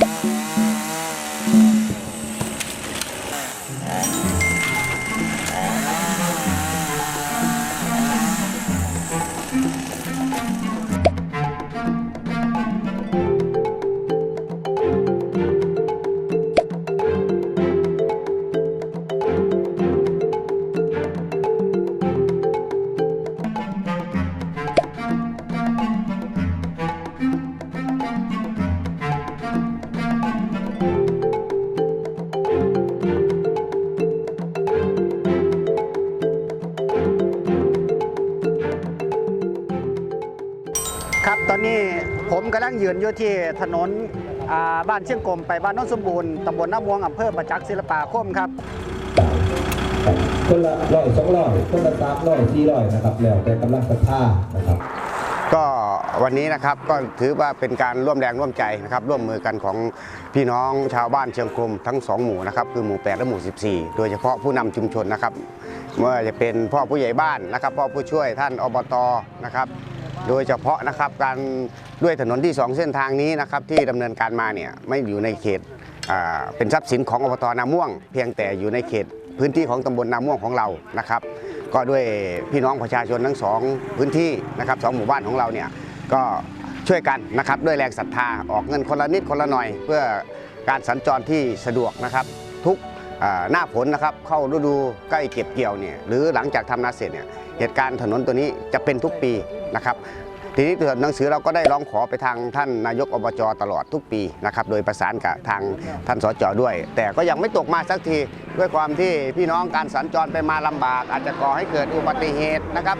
ค ตอนนี้ผมกำลังยืนอยู่ที่ถนนอ่าบ้านเชียงกลมไปบ้านโน้นสมบูรณ์ตำบลน้ำม่วงอำเภอประจักษ์ศิลปาคมครับ คนละร้อยสองร้อยคนละสามร้อยสี่ร้อยนะครับแล้วแต่กำลังศรัทธานะครับ ก็วันนี้นะครับก็ถือว่าเป็นการร่วมแรงร่วมใจนะครับร่วมมือกันของพี่น้องชาวบ้านเชียงกลมทั้งสองหมู่นะครับคือหมู่ 8 และหมู่ 14 โดยเฉพาะผู้นำชุมชนนะครับไม่ว่าจะเป็นพ่อผู้ใหญ่บ้านนะครับพ่อผู้ช่วยท่านอบตนะครับ โดยเฉพาะนะครับการด้วยถนนที่ 2 เส้นทางนี้นะครับที่ดำเนินการมาเนี่ยไม่อยู่ในเขตเป็นทรัพย์สินของอบตนาม่วง เพียงแต่อยู่ในเขตพื้นที่ของตำบลนาม่วงของเรานะครับ ก็ด้วยพี่น้องประชาชนทั้งสองพื้นที่นะครับสองหมู่บ้านของเราเนี่ยก็ช่วยกันนะครับด้วยแรงศรัทธาออกเงินคนละนิดคนละหน่อย เพื่อการสัญจรที่สะดวกนะครับทุก หน้าฝนนะครับเข้าฤดูใกล้เก็บเกี่ยวเนี่ยหรือหลังจากทำนาเสร็จเนี่ยเหตุการณ์ถนนตัวนี้จะเป็นทุกปีนะครับทีนี้หนังสือเราก็ได้ร้องขอไปทางท่านนายกอบจตลอดทุกปีนะครับโดยประสานกับทางท่านสจด้วย แต่ก็ยังไม่ตกมาสักทีด้วยความที่พี่น้องการสัญจรไปมาลำบาก อาจจะก่อให้เกิดอุบัติเหตุนะครับ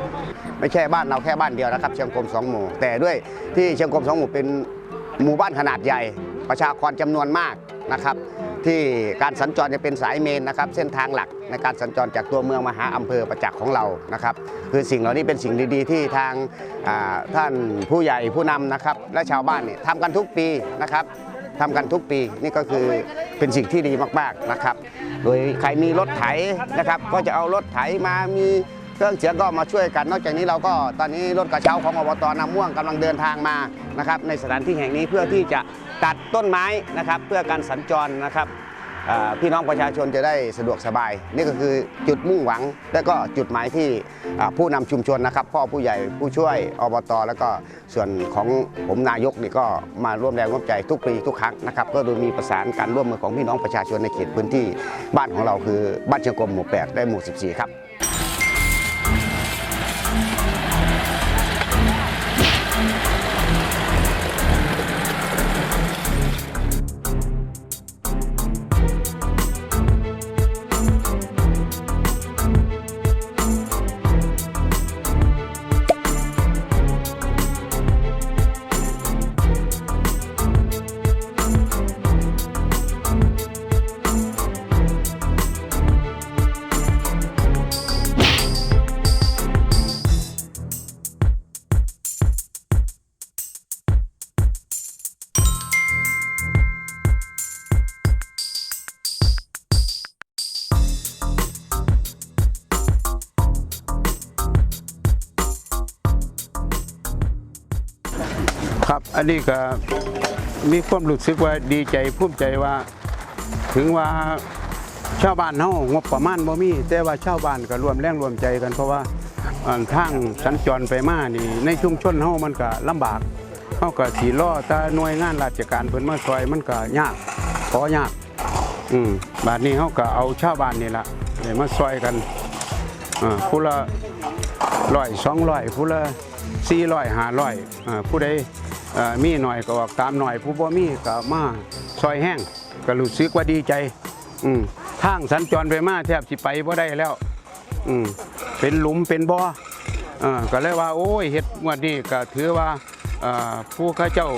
ไม่ใช่บ้านเราแค่บ้านเดียวนะครับเชียงกรมสองหมู่ แต่ด้วยที่เชียงกรมสองหมู่เป็นหมู่บ้านขนาดใหญ่ ประชากรจำนวนมากนะครับ ที่การสัญจรจะเป็นสายเมนนะครับ เส้นทางหลักในการสัญจรจากตัวเมืองมาหาอำเภอประจักษ์ของเรานะครับ คือสิ่งเหล่านี้เป็นสิ่งดีๆ ที่ทางท่านผู้ใหญ่ผู้นำนะครับ และชาวบ้านเนี่ยทำกันทุกปีนะครับทำกันทุกปีนี่ก็คือเป็นสิ่งที่ดีมากๆนะครับ โดยใครมีรถไถนะครับ ก็จะเอารถไถมามี เครื่องเสียงก็มาช่วยกัน นอกจากนี้เราก็ตอนนี้รถกระเช้าของอบตนาม่วงกำลังเดินทางมานะครับในสถานที่แห่งนี้เพื่อที่จะตัดต้นไม้นะครับเพื่อการสัญจรนะครับพี่น้องประชาชนจะได้สะดวกสบาย นี่ก็คือจุดมุ่งหวัง และก็จุดหมายที่ผู้นำชุมชนนะครับ พ่อผู้ใหญ่ผู้ช่วยอบต แล้วก็ส่วนของผมนายกนี่ก็มาร่วมแรงร่วมใจทุกปีทุกครั้งนะครับ ก็โดยมีประสานการร่วมมือของพี่น้องประชาชนในเขตพื้นที่บ้านของเราคือบ้านเชียงกลมหมู่8และหมู่ 14 ครับ ครับ อันนี้ก็มีความรู้สึกว่าดีใจภูมิใจว่า ถึงว่าชาวบ้านเฮางบประมาณบ่มี แต่ว่าชาวบ้านก็รวมแรงรวมใจกันเพราะว่าทางสัญจรไปมานี่ ในชุมชนเฮามันก็ลำบากเฮาก็สิรอต่หน่วยงานราชการเพิ่นมาช่วยมันก็ยากขอยาก อืมบาดนี้เฮาก็เอาชาวบ้านนี่ล่ะได้มาช่วยกันอ่าผู้ละร้อยสองร้อยผู้ละสี่ร้อยห้าร้อยอ่าผู้ใด มีหน่อยก็ออกตามหน่อยผู้บ่มีก็มาซอยแห้งก็รู้สึกว่าดีใจอืมทางสัญจรไปมาแทบสิไปบ่ได้แล้วอืมเป็นหลุมเป็นบ่อเออก็เลยว่าโอ้ยเฮ็ดวดนี้ก็ถือว่าผู้ข้าเจ้า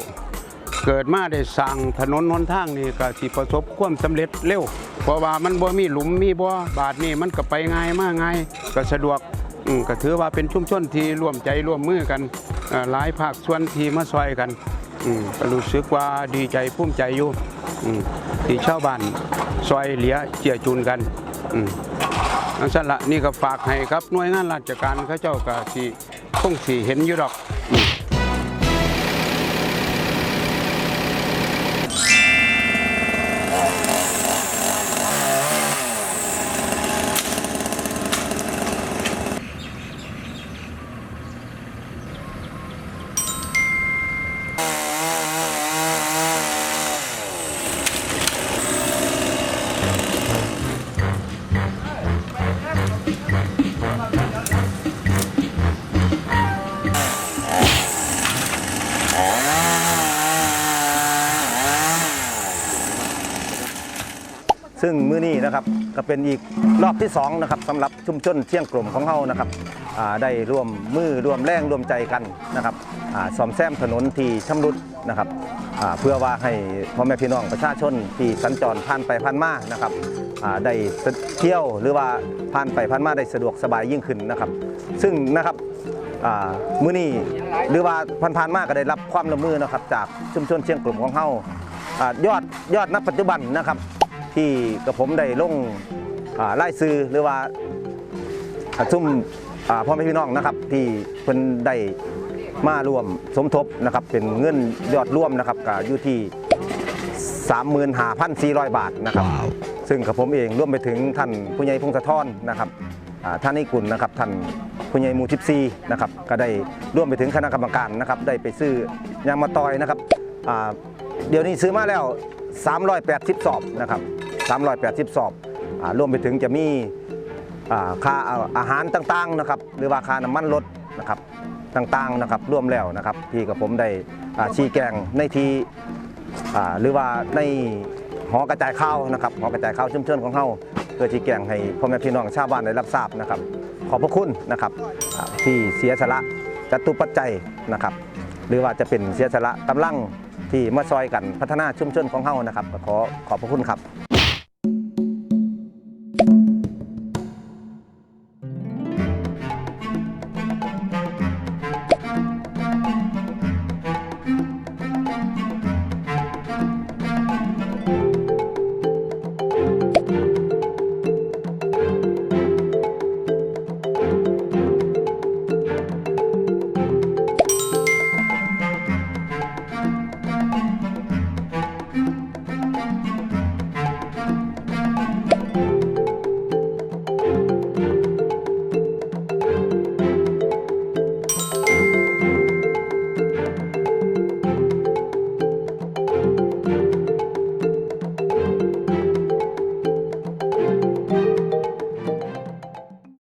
เกิดมาได้สร้างถนนหนทางนี่ก็สิประสบความสำเร็จเร็วเพราะว่ามันบ่มีหลุมมีบ่อบาดนี่มันก็ไปง่ายมาง่ายก็สะดวก อืมก็ถือว่าเป็นชุมชนที่ร่วมใจร่วมมือกันอ่อหลายภาคส่วนที่มาซอยกันอืมก็รู้สึกว่าดีใจภูมิใจอยู่อืมที่ชาวบ้านซอยเหลียเจียจูนกันอืม นั่นสละนี่ก็ฝากให้ครับหน่วยงานราชการเขาเจ้าก็สิคงสิเห็นอยู่ดอก ซึ่งมื้อนี้นะครับก็เป็นอีกรอบที่สองนะครับสำหรับชุมชนเชียงกลุ่มของเฮานะครับได้ร่วมมือร่วมแรงร่วมใจกันนะครับซ่อมแซมถนนที่ชำรุดนะครับเพื่อว่าให้พ่อแม่พี่น้องประชาชนที่สัญจรผ่านไปผ่านมานะครับได้เที่ยวหรือว่าผ่านไปผ่านมาได้สะดวกสบายยิ่งขึ้นนะครับ ซึ่งนะครับมื้อนี้หรือว่าผ่านๆมาก็ได้รับความร่วมมือนะครับจากชุมชนเชียงกลุ่มของเฮาอ่ายอดยอดณปัจจุบันนะครับ ที่กระผมได้ลงอ่าไล่ซื้อหรือว่าอ่าซุ่มอ่าพ่อแม่พี่น้องนะครับที่เพิ่นได้มารวมสมทบนะครับเป็นเงินยอดร่วมนะครับก็อยู่ที่ 35,400 บาทนะครับ ซึ่งกับผมเองร่วมไปถึงท่านผู้ใหญ่พงศธรนะครับอ่าท่านนิกุลนะครับท่านผู้ใหญ่หมูทิพซีนะครับก็ได้ร่วมไปถึงคณะกรรมการนะครับได้ไปซื้อยางมาตอยนะครับอ่าเดี๋ยวนี้ซื้อมาแล้ว 380 สอบนะครับ 380 สอบอรวมไปถึงจะมีค่าอาหารต่างๆนะครับหรือว่าค่าน้ำมันรถนะครับต่างๆนะครับร่วมแล้วนะครับที่กับผมได้ชี้แจงในที่หรือว่าในหอกระจายข้าวนะครับหอกระจายข้าวชุมชนของเฮาเพื่อที่แกงให้พ่อแม่พี่น้องชาวบ้านได้รับทราบนะครับ ขอบพระคุณนะครับที่เสียสละจตุปัจจัยนะครับ หรือว่าจะเป็นเสียสละกำลังที่มาซอยกันพัฒนาชุมชนของเฮานะครับขอขอบพระคุณครับ